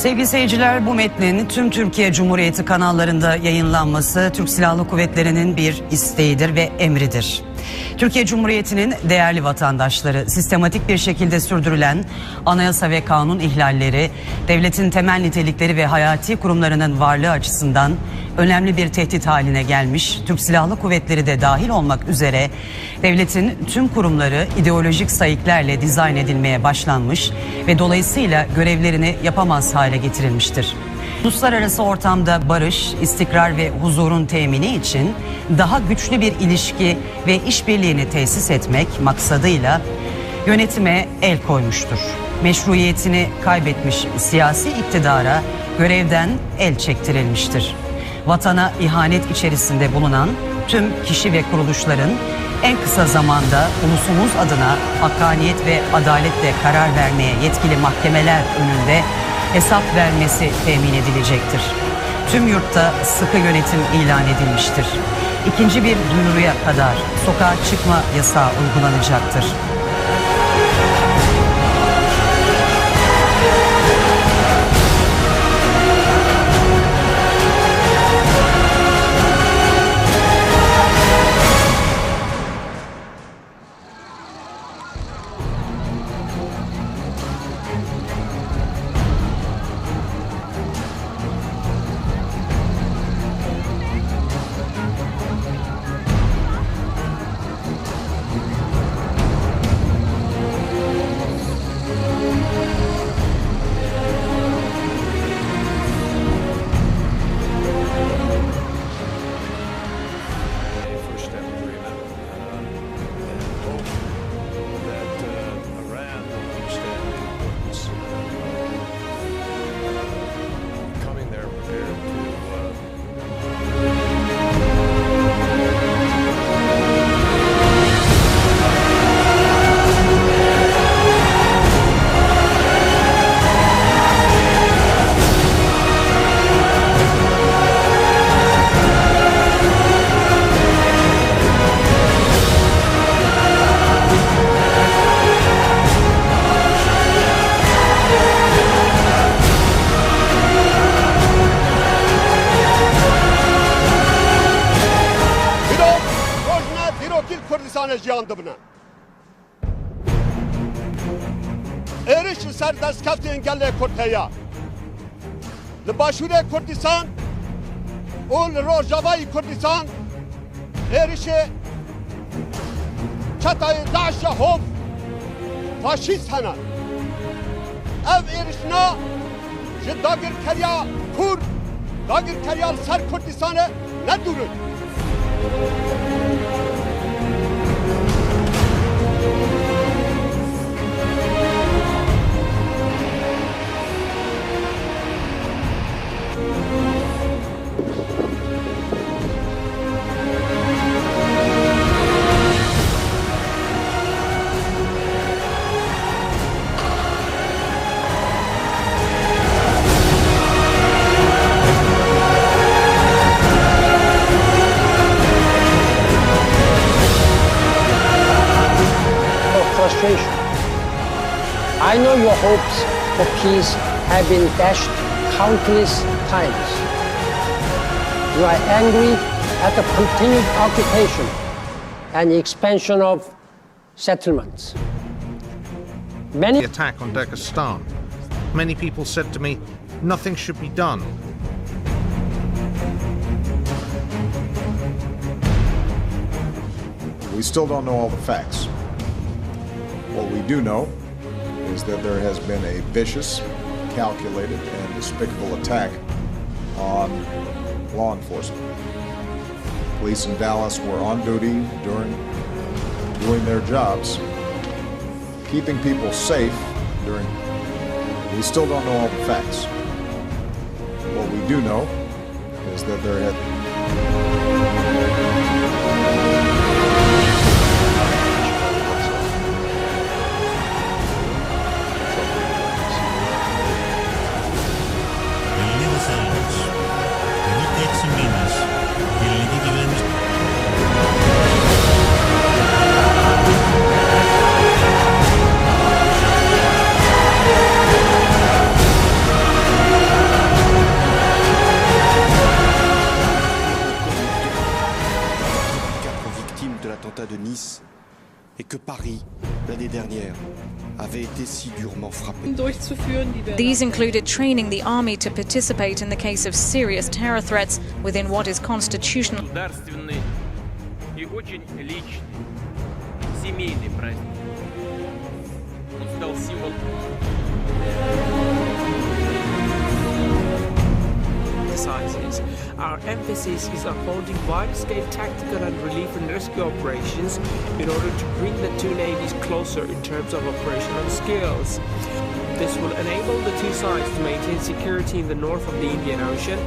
Sevgili seyirciler bu metnin tüm Türkiye Cumhuriyeti kanallarında yayınlanması Türk Silahlı Kuvvetleri'nin bir isteğidir ve emridir. Türkiye Cumhuriyeti'nin değerli vatandaşları sistematik bir şekilde sürdürülen anayasa ve kanun ihlalleri, devletin temel nitelikleri ve hayati kurumlarının varlığı açısından önemli bir tehdit haline gelmiş. Türk Silahlı Kuvvetleri de dahil olmak üzere devletin tüm kurumları ideolojik sayıklarla dizayn edilmeye başlanmış ve dolayısıyla görevlerini yapamaz hale getirilmiştir. Uluslararası ortamda barış, istikrar ve huzurun temini için daha güçlü bir ilişki ve işbirliğini tesis etmek maksadıyla yönetime el koymuştur. Meşruiyetini kaybetmiş siyasi iktidara görevden el çektirilmiştir. Vatana ihanet içerisinde bulunan tüm kişi ve kuruluşların en kısa zamanda ulusumuz adına hakkaniyet ve adaletle karar vermeye yetkili mahkemeler önünde hesap vermesi temin edilecektir. Tüm yurtta sıkı yönetim ilan edilmiştir. İkinci bir duyuruya kadar sokağa çıkma yasağı uygulanacaktır. Rojna Birokil Kurdistanê jiyan dibine. Êriş li ser destkeftên gelê Kurd heye. Li başûrê Kurdistan û li Rojavayê Kurdistan êrişê çetayê Daişa Hov faşîst hene. Ev êrişna ji dagirkeriya Kurd, dagirkeriya li ser Kurdistanê nedûrin. Of frustration. I know your hopes for peace have been dashed countless times. You are angry at the continued occupation and the expansion of settlements. Many the attack on Dagestan. Many people said to me, nothing should be done. We still don't know all the facts. We do know is that there has been a vicious, calculated, and despicable attack on law enforcement. Police in Dallas were on duty during doing their jobs, keeping people safe during. We still don't know all the facts. What we do know is that there had que Paris, l'année dernière, avait été si durement frappé. durchzuführen, die wir These included training the army to participate in the case of serious terror threats within what is constitutional. государственный и очень личный, семейный праздник. Он стал символом Our emphasis is on holding wide-scale tactical and relief and rescue operations in order to bring the two navies closer in terms of operational skills. This will enable the two sides to maintain security in the north of the Indian Ocean